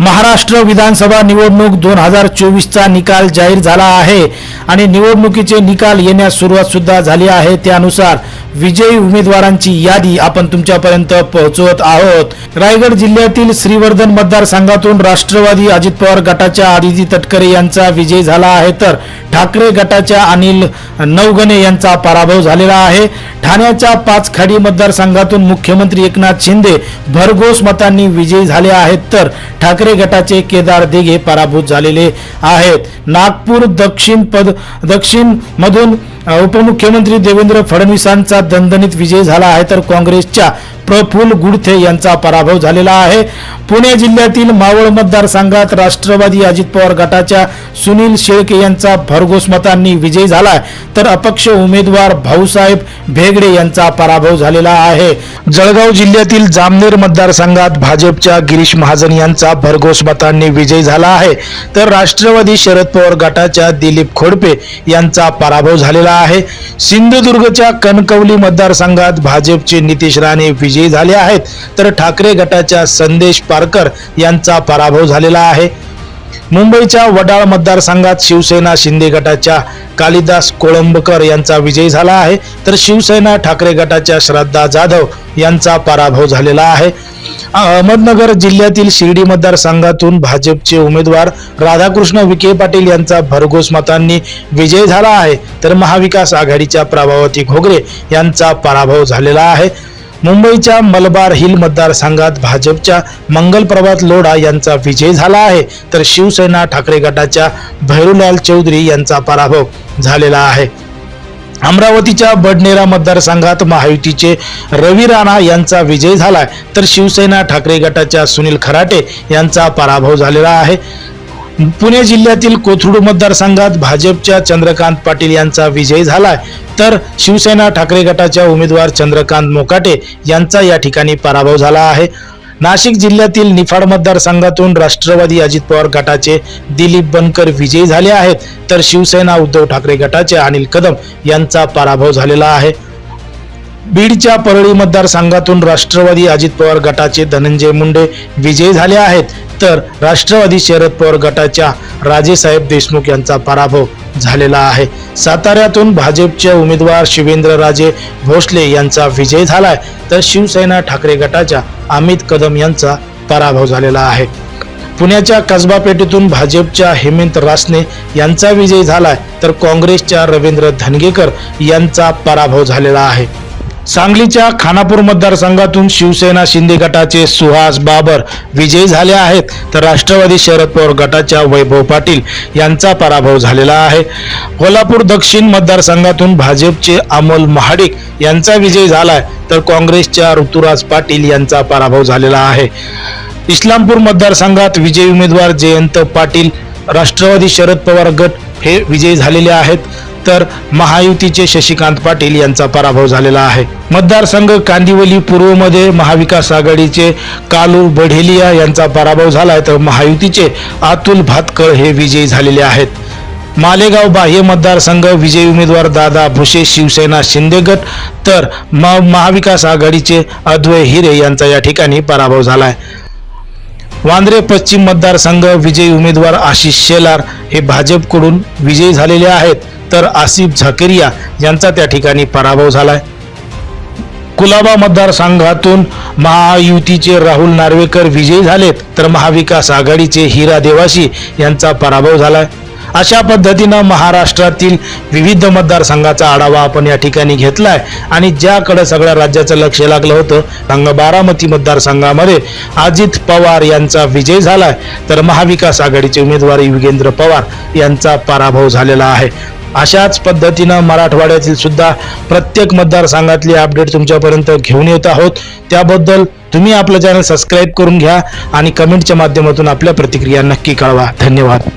महाराष्ट्र विधानसभा निवडणूक दोन हजार चोवीसचा निकाल जाहीर झाला आहे. आणि निवडणुकीचे निकाल येण्यास सुरुवात सुद्धा झाली आहे. त्यानुसार विजयी उमेदवारांची यादी आपण तुमच्यापर्यंत पोहोचवत आहोत. रायगड जिल्ह्यातील श्रीवर्धन मतदारसंघातून राष्ट्रवादी अजित पवार गटाच्या आदिती तटकरे यांचा विजय झाला आहे तर ठाकरे गटाच्या अनिल नवगणे यांचा पराभव झालेला आहे. ठाण्याच्या पाच खाडी मतदारसंघातून मुख्यमंत्री एकनाथ शिंदे भरघोस मतांनी विजयी झाले आहेत तर ठाकरे गटाचे केदार दिघे पराभूत झालेले आहेत. नागपूर दक्षिण पद दक्षिण मधून उपमुख्यमंत्री देवेंद्र फडणवीसांचा दणदणीत विजय झाला आहे तर काँग्रेसच्या प्रफुल गुडथे यांचा पराभव झालेला आहे. पुणे जिल्ह्यातील मावळ मतदारसंघात राष्ट्रवादी अजित पवार गटाच्या सुनील शेळके यांचा भरघोस मतांनी विजय झाला तर अपक्ष उमेदवार भाऊसाहेब भेगडे यांचा पराभव झालेला आहे. जळगाव जिल्ह्यातील जामनेर मतदारसंघात भाजपच्या गिरीश महाजन यांचा भरघोस मतांनी विजय झाला आहे. तर राष्ट्रवादी शरद पवार गटाच्या दिलीप खोडपे यांचा पराभव झालेला आहे. सिंधुदुर्गच्या कणकवली मतदारसंघात भाजपचे नितीश राणे विजय विजयी झाले आहेत तर ठाकरे गटाच्या संदेश पारकर यांचा पराभव झालेला आहे. मुंबईच्या वडाळ मतदारसंघात शिवसेना शिंदे गटाच्या कालिदास कोळंबकर यांचा विजय झाला आहे तर शिवसेना ठाकरे गटाच्या श्रद्धा जाधव यांचा पराभव झालेला आहे. अहमदनगर जिल्ह्यातील शिर्डी मतदारसंघातून भाजपचे उमेदवार राधाकृष्ण विखे पाटील यांचा भरघोस मतांनी विजय झाला आहे तर महाविकास आघाडीच्या प्रभावती घोगरे यांचा पराभव झालेला आहे. मुंबईच्या मलबार हिल मतदारसंघात भाजपच्या मंगल प्रभात लोढा यांचा विजय झाला आहे. तर शिवसेना ठाकरे गटाच्या भैरूलाल चौधरी यांचा पराभव झालेला आहे. अमरावतीच्या बडनेरा मतदारसंघात महायुतीचे रवी राणा यांचा विजय झालाय. तर शिवसेना ठाकरे गटाच्या सुनील खराटे यांचा पराभव झालेला आहे. पुणे जिल्ह्यातील कोथरूड मतदारसंघात भाजपच्या चंद्रकांत पाटील यांचा विजय झालाय. तर शिवसेना ठाकरे गटाच्या उमेदवार चंद्रकांत मोकाटे यांचा या ठिकाणी पराभव झाला आहे. नाशिक जिल्ह्यातील निफाड मतदारसंघातून राष्ट्रवादी अजित पवार गटाचे दिलीप बनकर विजयी झाले आहेत. तर शिवसेना उद्धव ठाकरे गटाचे अनिल कदम यांचा पराभव झालेला आहे. बीडच्या परळी मतदारसंघातून राष्ट्रवादी अजित पवार गटाचे धनंजय मुंडे विजयी झाले आहेत. तर राष्ट्रवादी शरद पवार गटाच्या राजेसाहेब देशमुख यांचा पराभव झालेला आहे. साताऱ्यातून भाजपचे उमेदवार शिवेंद्र राजे भोसले यांचा विजय झालाय. तर शिवसेना ठाकरे गटाच्या अमित कदम यांचा पराभव झालेला आहे. पुण्याच्या कसबा पेठेतून भाजपच्या हेमंत रासने यांचा विजय झालाय. तर काँग्रेसच्या रवींद्र धनगेकर यांचा पराभव झालेला आहे. सांगलीच्या खानापूर मतदारसंघातून शिवसेना शिंदे गटाचे सुहास बाबर विजयी झाले आहेत. तर राष्ट्रवादी शरद पवार गटाच्या वैभव पाटील यांचा पराभव झालेला आहे. कोल्हापूर दक्षिण मतदारसंघातून भाजपचे अमोल महाडिक यांचा विजय झालाय. तर काँग्रेसच्या ऋतुराज पाटील यांचा पराभव झालेला आहे. इस्लामपूर मतदारसंघात विजयी उमेदवार जयंत पाटील राष्ट्रवादी शरद पवार गट हे विजयी झालेले आहेत. तर महायुतीचे शशिकांत पाटील यांचा पराभव झालेला आहे. मतदारसंघ कांदिवली पूर्वमध्ये महाविकास आघाडीचे कालू बढेलिया यांचा पराभव झालाय तर महायुतीचे अतुल भातकर हे विजयी झालेले आहेत. मालेगाव बाह्य मतदारसंघ विजयी उमेदवार दादा भुसे शिवसेना शिंदे गट तर म- महाविकास आघाडीचे अद्वय हिरे यांचा या ठिकाणी पराभव झालाय. वांद्रे पश्चिम मतदारसंघ विजयी उमेदवार आशिष शेलार हे भाजपकडून विजयी झालेले आहेत. तर आसिफ झकेरिया यांचा त्या ठिकाणी पराभव झालाय. कुलाबा मतदारसंघातून महायुतीचे राहुल नार्वेकर विजयी झालेत. तर महाविकास आघाडीचे हिरा देवाशी यांचा पराभव झालाय. अशा पद्धतीनं महाराष्ट्रातील विविध मतदारसंघाचा आढावा आपण या ठिकाणी घेतलाय. आणि ज्याकडे सगळ्या राज्याचं लक्ष लागलं होतं रंग बारामती मतदारसंघामध्ये अजित पवार यांचा विजय झालाय. तर महाविकास आघाडीचे उमेदवार युगेंद्र पवार यांचा पराभव झालेला आहे. अशाच पद्धतीनं मराठवाड्यातील सुद्धा प्रत्येक मतदारसंघातली अपडेट तुमच्यापर्यंत घेऊन येत आहोत. त्याबद्दल तुम्ही आपलं चॅनल सबस्क्राईब करून घ्या आणि कमेंटच्या माध्यमातून आपल्या प्रतिक्रिया नक्की कळवा. धन्यवाद.